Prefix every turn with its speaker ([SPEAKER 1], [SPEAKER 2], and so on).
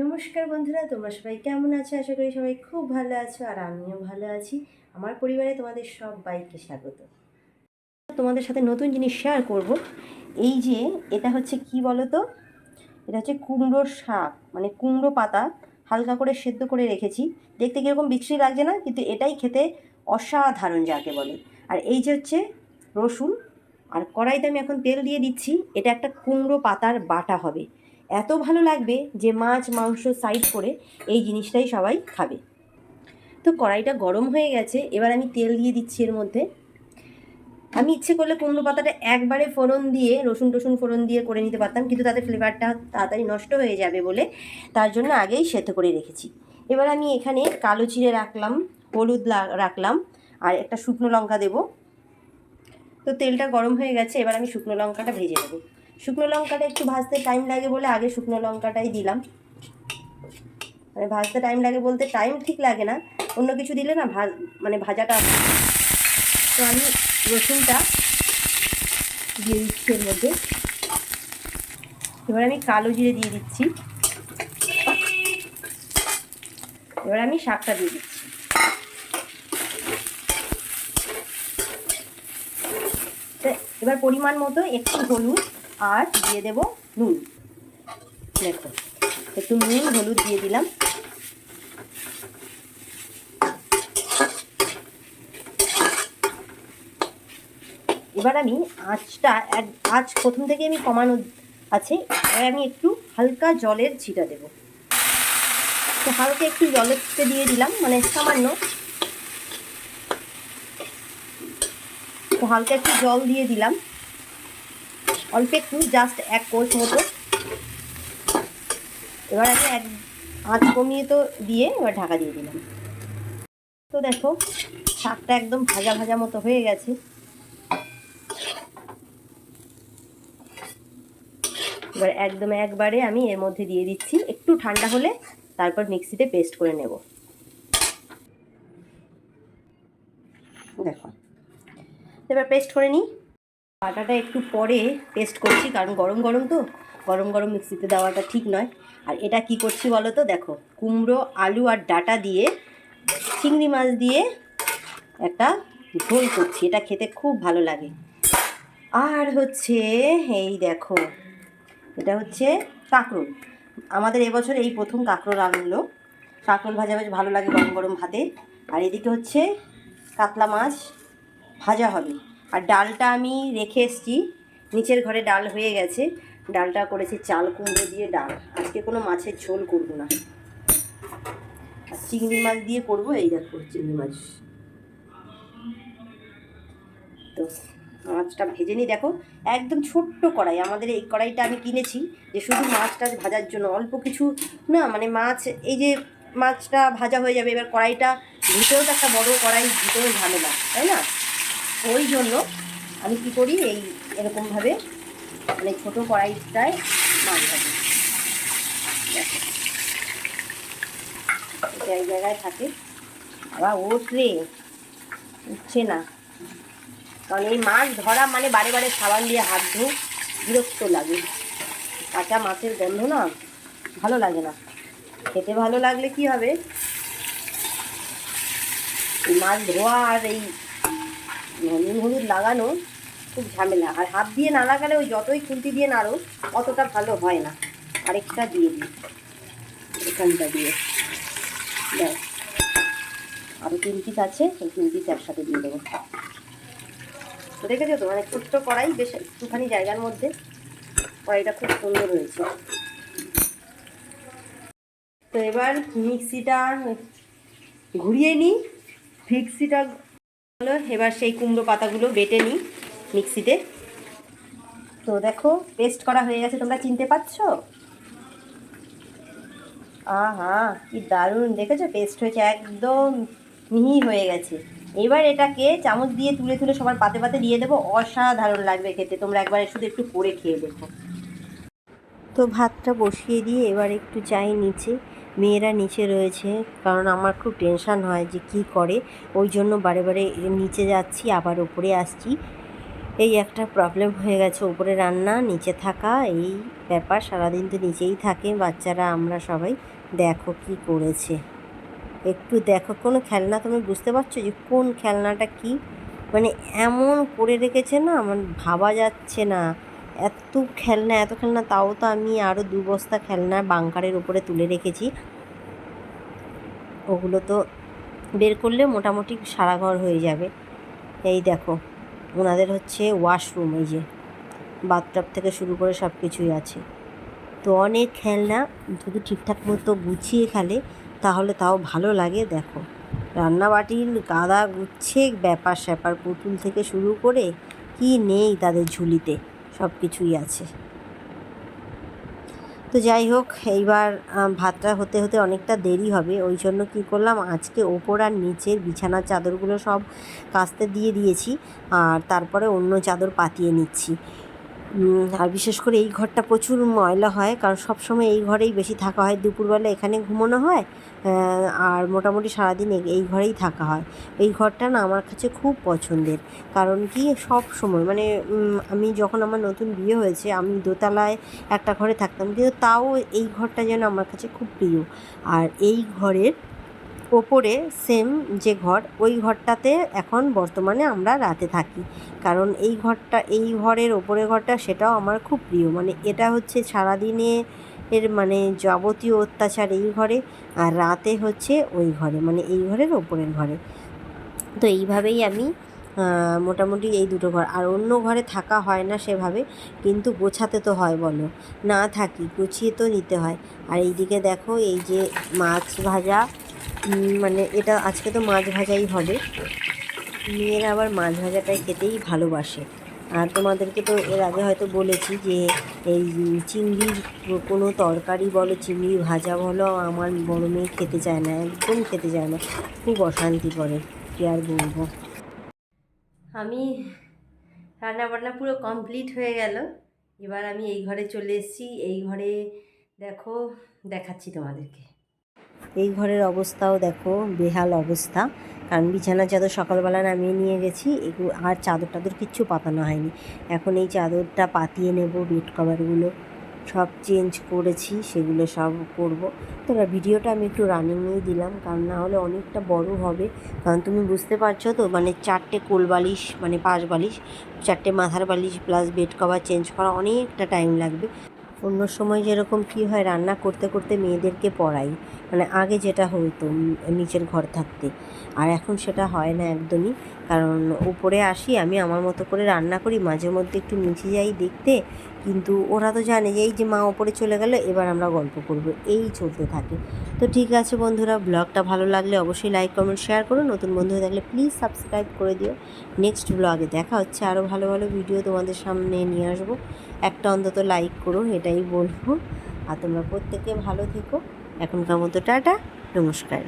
[SPEAKER 1] নমস্কার বন্ধুরা, তোমরা সবাই কেমন আছো? আশা করি সবাই খুব ভালো আছো আর আমিও ভালো আছি। আমার পরিবারে তোমাদের সব বাইককে স্বাগত। তোমাদের সাথে নতুন জিনিস শেয়ার করব। এই যে, এটা হচ্ছে কি বলো তো এটা হচ্ছে কুমড়োর শাক মানে কুমড়ো পাতা হালকা করে সেদ্ধ করে রেখেছি। দেখতে কীরকম বিচ্ছিরি লাগছে না? কিন্তু এটাই খেতে অসাধারণ যাকে বলে। আর এই যে হচ্ছে রসুন, আর কড়াইতে আমি এখন তেল দিয়ে দিচ্ছি। এটা একটা কুমড়ো পাতার বাটা হবে। এত ভালো লাগবে যে মাছ, মাংস সাইড করে এই জিনিসটাই সবাই খাবে। তো কড়াইটা গরম হয়ে গেছে, এবার আমি তেল দিয়ে দিচ্ছি এর মধ্যে। আমি ইচ্ছে করলে কুমড়ো পাতাটা একবারে ফোড়ন দিয়ে, রসুন টসুন ফোড়ন দিয়ে করে নিতে পারতাম, কিন্তু তাতে ফ্লেভারটা তাড়াতাড়ি নষ্ট হয়ে যাবে বলে তার জন্য আগেই সেদ্ধ করে রেখেছি। এবার আমি এখানে কালো চিড়ে রাখলাম, হলুদ রাখলাম, আর একটা শুকনো লঙ্কা দেবো। তো তেলটা গরম হয়ে গেছে, এবার আমি শুকনো লঙ্কাটা ভেজে নেব। শুকনো লঙ্কাটা একটু ভাজতে টাইম লাগে বলে আগে শুকনো লঙ্কাটাই দিলাম। মানে ভাজতে টাইম লাগে বলতে টাইম ঠিক লাগে না। অন্য কিছু দিলে না ভাজ মানে ভাজাটা তো আমি রসুনটা দিয়ে দিচ্ছি এর মধ্যে। এবার আমি কালো জিরে দিয়ে দিচ্ছি। এবার আমি শাকটা দিয়ে দিচ্ছি। এবার পরিমাণ মতো একটু হলুদ। আর দিয়ে দেব নুন। দেখো একটু নুন, হলুদ দিয়ে দিলাম। এবার আমি আঁচটা আঁচ প্রথম থেকে আমি কমানো আছে, এবার আমি একটু হালকা জলের ছিটা দেব। তো হালকা একটু জলের ছিটে দিয়ে দিলাম মানে সামান্য। তো হালকা একটু জল দিয়ে দিলাম। অল্প একটু জাস্ট এক কোচ মতো। এবার আমি এক আঁচ কমিয়ে তো দিয়ে এবার ঢাকা দিয়ে দিলাম। তো দেখো, শাকটা একদম ভাজা ভাজা মতো হয়ে গেছে। এবার একদম একবারে আমি এর মধ্যে দিয়ে দিচ্ছি। একটু ঠান্ডা হলে তারপর মিক্সিতে পেস্ট করে নেব। দেখো, এবার পেস্ট করে নিই। আটাটা একটু পরে পেস্ট করছি, কারণ গরম গরম তো, গরম গরম মিক্সিতে দেওয়াটা ঠিক নয়। আর এটা কি করছি বলো তো? দেখো, কুমড়ো, আলু আর ডাটা দিয়ে, চিংড়ি মাছ দিয়ে একটা ঝোল করছি। এটা খেতে খুব ভালো লাগে। আর হচ্ছে, এই দেখো, এটা হচ্ছে কাঁকরোল। আমাদের এবছর এই প্রথম কাঁকরোল আনলো। কাঁকরোল ভাজা বেশ ভালো লাগে গরম গরম ভাতে। আর এদিকে হচ্ছে কাতলা মাছ ভাজা হবে। আর ডালটা আমি রেখে এসেছি। নিচের ঘরে ডাল হয়ে গেছে। ডালটা করেছি চাল কুমড়ো দিয়ে ডাল। আজকে কোনো মাছের ঝোল করব না। আর চিংড়ি মাছ দিয়ে করব, এই দেখো চিংড়ি মাছ। তো মাছটা ভেজে নিই। দেখো একদম ছোট্ট কড়াই। আমাদের এই কড়াইটা আমি কিনেছি যে শুধু মাছটা ভাজার জন্য। অল্প কিছু না মানে মাছ, এই যে মাছটা ভাজা হয়ে যাবে, এবার কড়াইটা ভিতরেও তো একটা বড় কড়াই, ভিতরেও ঝামেলা, তাই না? ওই জন্য আমি কি করি, এই এরকমভাবে মানে ছোটো কড়াইটায় মাছ ভাজি। এটা এই জায়গায় থাকে। আবার ওঠরে উঠছে না। কারণ এই মাছ ধরা মানে বারে বারে সাবান দিয়ে হাত ধো বিরক্ত লাগে। কাঁচা মাছের গন্ধ না, ভালো লাগে না। খেতে ভালো লাগলে কি হবে? এই মাছ ধোয়া আর এই নুন হলুদ লাগানো খুব ঝামেলা। আর হাত দিয়ে না লাগালে ওই যতই খুন্তি দিয়ে নাড়ো, অতটা ভালো হয় না। আরেকটা দিয়ে দিই। এখানটা দিয়ে। দেখ আরও তিন পিস আছে ওই তিন পিস একসাথে দিয়ে দেবো। তো দেখেছ তো মানে ছোট্ট কড়াই, বেশ একটুখানি জায়গার মধ্যে। কড়াইটা খুব সুন্দর হয়েছে। তো এবার মিক্সিটা ঘুরিয়ে নিই। মিক্সিটা হলো, এবার সেই কুমড়ো পাতাগুলো বেটে নিই মিক্সিতে। তো দেখো পেস্ট করা হয়ে গেছে, তোমরা চিনতে পারছ? আহা, কি দারুণ, দেখেছ? পেস্ট হয়েছে একদম মিহি হয়ে গেছে। এবার এটাকে চামচ দিয়ে তুলে তুলে সবার পাতে পাতে দিয়ে দেবো, অসাধারণ লাগবে খেতে। তোমরা একবার শুধু একটু করে খেয়ে দেখো। তো ভাতটা বসিয়ে দিয়ে এবার একটু চাই নিচে। মেয়েরা নিচে রয়েছে, কারণ আমার খুব টেনশান হয় যে কি করে। ওই জন্য বারে বারে নিচে যাচ্ছি, আবার উপরে আসছি। এই একটা প্রবলেম হয়ে গেছে উপরে রান্না, নিচে থাকা, এই ব্যাপার। সারাদিন তো নিচেই থাকে, বাচ্চারা, আমরা সবাই। দেখো কি করেছে। একটু দেখো, কোনো খেলনা তুমি বুঝতে পারছ যে কোন খেলনাটা কি? মানে এমন করে রেখেছে না, আমার ভাবা যাচ্ছে না। এত খেলনা এত খেলনা, তাও তো আমি আরও দু বস্তা খেলনা বাংকারের উপরে তুলে রেখেছি। ওগুলো তো বের করলে মোটামুটি সারা ঘর হয়ে যাবে। এই দেখো, ওনাদের হচ্ছে ওয়াশরুম, এই যে বাথটাব থেকে শুরু করে সব কিছুই আছে। তো অনেক খেলনা, যদি ঠিকঠাক মতো গুছিয়ে খেলে তাহলে তাও ভালো লাগে, দেখো। রান্নাবাটির গাদা গুচ্ছে ব্যাপার স্যাপার পুতুল থেকে শুরু করে, কি নেই তাদের ঝুলিতে। সব কিছুই আছে। তো যাই হোক এইবার ভাতটা হতে হতে অনেকটা দেরি হবে। ওই জন্য কী করলাম, আজকে ওপর আর নিচের বিছানার চাদরগুলো সব কাস্তে দিয়ে দিয়েছি, আর তারপরে অন্য চাদর পাতিয়ে নিচ্ছি। আর বিশেষ করে এই ঘরটা প্রচুর ময়লা হয়, কারণ সব সময় এই ঘরেই বেশি থাকা হয়। দুপুরবেলা এখানে ঘুমানো হয় আর মোটামুটি সারাদিন এই ঘরেই থাকা হয়। এই ঘরটা না আমার কাছে খুব পছন্দের, কারণ কি সব সময় মানে আমি যখন আমার নতুন বিয়ে হয়েছে, আমি দোতলায় একটা ঘরে থাকতাম, কিন্তু তাও এই ঘরটা যেন আমার কাছে খুব প্রিয়। আর এই ঘরের ওপরে সেম যে ঘর, ওই ঘরটাতে এখন বর্তমানে আমরা রাতে থাকি। কারণ এই ঘরটা, এই ঘরের ওপরে ঘরটা সেটাও আমার খুব প্রিয়। মানে এটা হচ্ছে সারাদিনে এর মানে যাবতীয় অত্যাচার এই ঘরে, আর রাতে হচ্ছে ওই ঘরে মানে এই ঘরের ওপরের ঘরে। তো এইভাবেই আমি মোটামুটি এই দুটো ঘর। আর অন্য ঘরে থাকা হয় না সেভাবে, কিন্তু গোছাতে তো হয় বলো। না থাকি, গুছিয়ে তো নিতে হয়। আর এইদিকে দেখো, এই যে মাছ ভাজা মানে এটা আজকে তো মাছ ভাজাই হবে। মেয়েরা আবার মাছ ভাজাটাই খেতেই ভালোবাসে। আর তোমাদেরকে তো এর আগে হয়তো বলেছি যে, এই চিংড়ির কোনো তরকারি বলো, চিংড়ি ভাজা বলো, আমার বড় মেয়ে খেতে চায় না, একদম খেতে চায় না। খুব অশান্তি করে, কি আর বলব। আমি রান্না বান্না পুরো কমপ্লিট হয়ে গেল। এবার আমি এই ঘরে চলে এসেছি। এই ঘরে দেখো, দেখাচ্ছি তোমাদেরকে। এই ঘরের অবস্থাও দেখো বেহাল অবস্থা। কারণ বিছানা চাদর সকালবেলা নামিয়ে নিয়ে গেছি এগুলো আর চাদর টাদর কিচ্ছু পাতানো হয়নি। এখন এই চাদরটা পাতিয়ে নেব বেড কভারগুলো সব চেঞ্জ করেছি, সেগুলো সব করব। তো ভিডিওটা আমি একটু রানিংয়েই দিলাম, কারণ না হলে অনেকটা বড় হবে। কারণ তুমি বুঝতে পারছ তো মানে চারটে কোল বালিশ মানে পাশ বালিশ, চারটে মাথার বালিশ প্লাস বেড কভার চেঞ্জ করা অনেকটা টাইম লাগবে। অন্য সময় যেরকম কি হয়, রান্না করতে করতে মেয়েদেরকে পড়াই। মানে আগে যেটা হইতো নিচের ঘর থাকতে। আর এখন সেটা হয় না একদমই। কারণ উপরে আসি, আমি আমার মতো করে রান্না করি মাঝে মধ্যে একটু নিচে যাই দেখতে। কিন্তু ওরা তো জানে যে এই যে মা ওপরে চলে গেল, এবার আমরা গল্প করব। এই চলতে থাকে। তো ঠিক আছে বন্ধুরা, ব্লগটা ভালো লাগলে অবশ্যই লাইক, কমেন্ট, শেয়ার করো। নতুন বন্ধু হয়ে থাকলে প্লিজ সাবস্ক্রাইব করে দিও। নেক্সট ব্লগে দেখা হচ্ছে আরও ভালো ভালো ভিডিও তোমাদের সামনে নিয়ে আসব। একটা অন্তত লাইক করো, এটাই বলব। আর তোমরা প্রত্যেকে ভালো থেকো। এখনকার মতো টাটা, নমস্কার।